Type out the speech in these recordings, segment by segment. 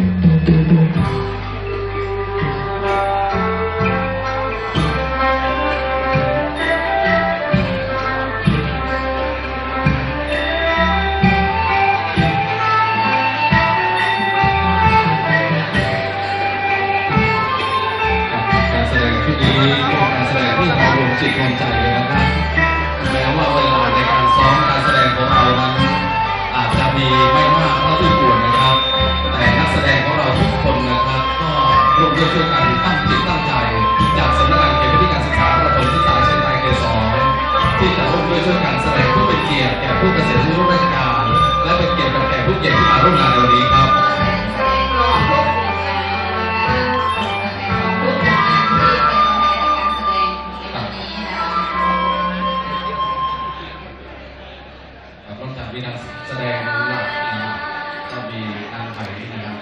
Música ทุกอย่างมาร่วมงานในวันี้ครับากมีแสดงหลักนะครับก็มีนางไผ่นะครับ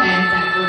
แทนจากกลุ่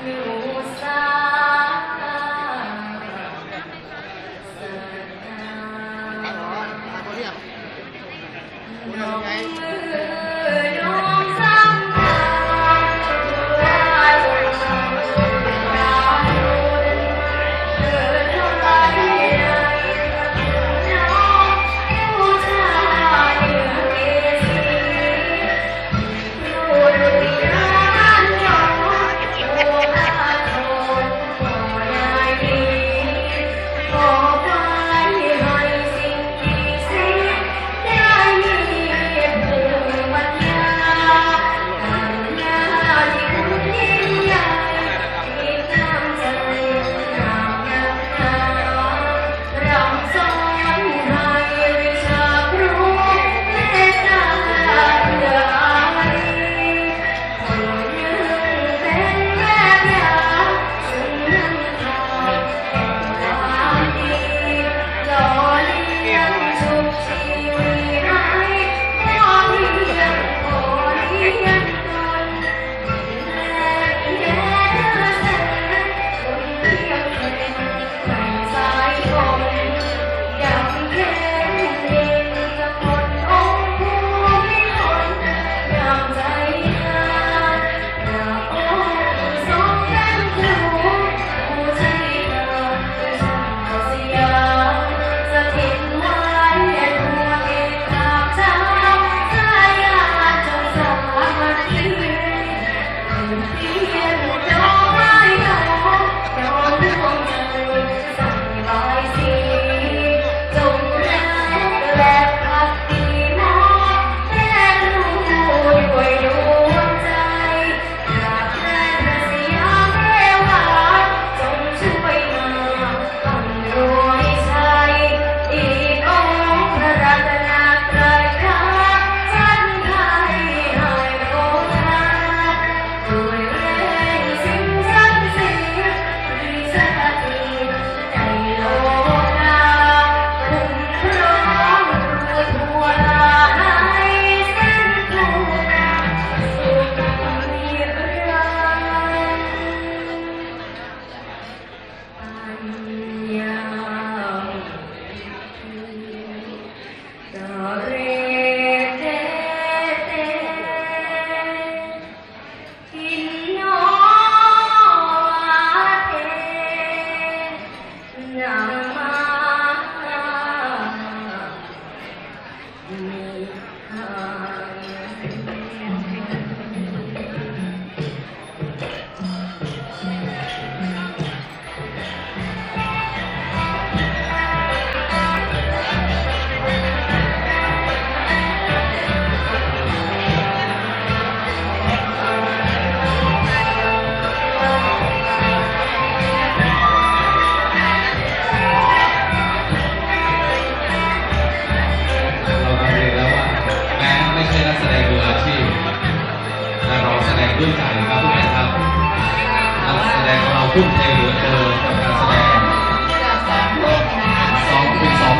You.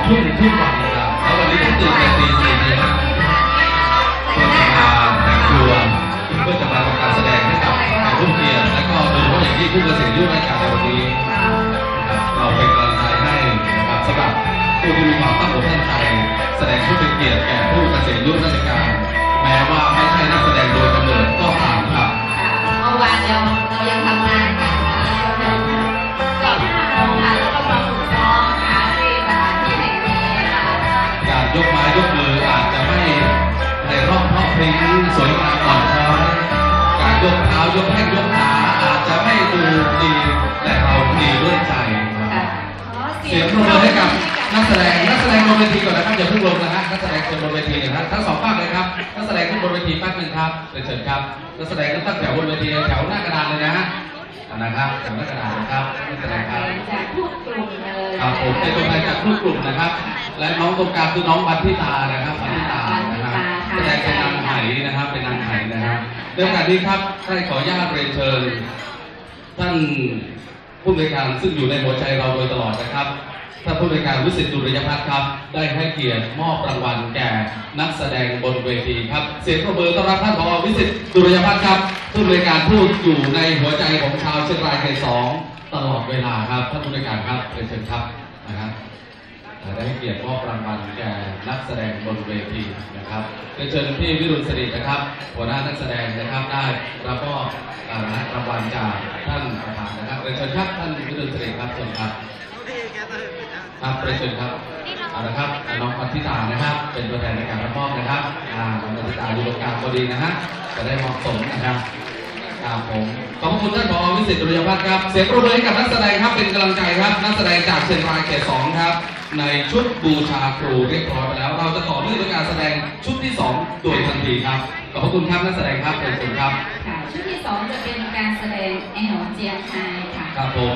ทุ่งทุ่มฟังนะครับแล้ววันนี้ผมตื่นแต่ตีสี่เนี่ยเพื่อจะมาแต่งตัวเพื่อจะมาทำการแสดงให้กับผู้เกียรติและก็โดยเฉพาะอย่างที่ผู้เกษียณอายุในการในวันนี้เราเป็นกำลังใจให้นะครับสำหรับผู้ที่มีความตั้งอกตั้งใจ แสดงผู้เป็นเกียรติแก่ผู้เกษียณอายุราชการ สียงปรบมือให้กับนักแสดงนักแสดงบนเวทีก่อนนะครับอย่าเพิ่งลงนะฮะนักแสดงคนบนเวทีนะครับทั้งสองภาคเลยครับนักแสดงขึ้นบนเวทีแป๊บหนึงครับเรียนเชิญครับนักแสดงก็ตั้งแถวบนเวทีแถวหน้ากระดานเลยนะฮะอ่านะครับแถวหน้ากระดานนะครับนักแสดงครับจากทุกกลุ่มเลยครับผมเป็นตัวแทนจากทุกกลุ่มนะครับ และน้องตรงกลางคือน้องบันทิตานะครับบันทิตานะครับแสดงเป็นนางไหนะครับเป็นนางไหนะครับในโอกาสนี้ครับได้ขออนุญาตเรียนเชิญท่านผู้บริการซึ่งอยู่ในหัวใจเราโดยตลอดนะครับ ท่านผู้บริการวิสิตดุริยพัฒน์ครับ ได้ให้เกียรติมอบรางวัลแก่นักแสดงบนเวทีครับ เสียงปรบมือต้อนรับท่านผอวิสิตดุริยพัฒน์ครับ ผู้บริการผู้อยู่ในหัวใจของชาวเชียงรายเขตสองตลอดเวลาครับท่านผู้บริการครับเรียนเชิญครับนะครับได้ให้เกียรติมอบรางวัลแก่นักแสดงบนเวทีนะครับเรียนเชิญพี่วิรุณสิรินะครับ หัวหน้านักแสดงนะครับได้รับมอบรางวัลจากท่านประธานนะครับเรียนเชิญครับท่านวิรุณสิริครับเชิญครับ ครับเรียนเชิญครับเอาละครับน้องพันธิตานะครับ เป็นตัวแทนในการรับมอบนะครับอ่าน้องพันธิตาอยู่ตรงกลางพอดีนะฮะจะได้เหมาะสมนะครับครับผมขอบคุณท่านผอวิสิตดุริยพัฒน์ครับ เสียงปรบมือให้กับนักแสดงครับเป็นกำลังใจครับนักแสดงจากเชียงรายเขตสองครับ ในชุดบูชาครูเรียบร้อยไปแล้ว เราจะต่อเนื่องด้วยการแสดงชุดที่สองโดยทันทีครับขอบพระคุณครับนักแสดงครับเชิญชมครับค่ะชุดที่สองจะเป็นการแสดงแอลเจียงไฮค่ะครับผม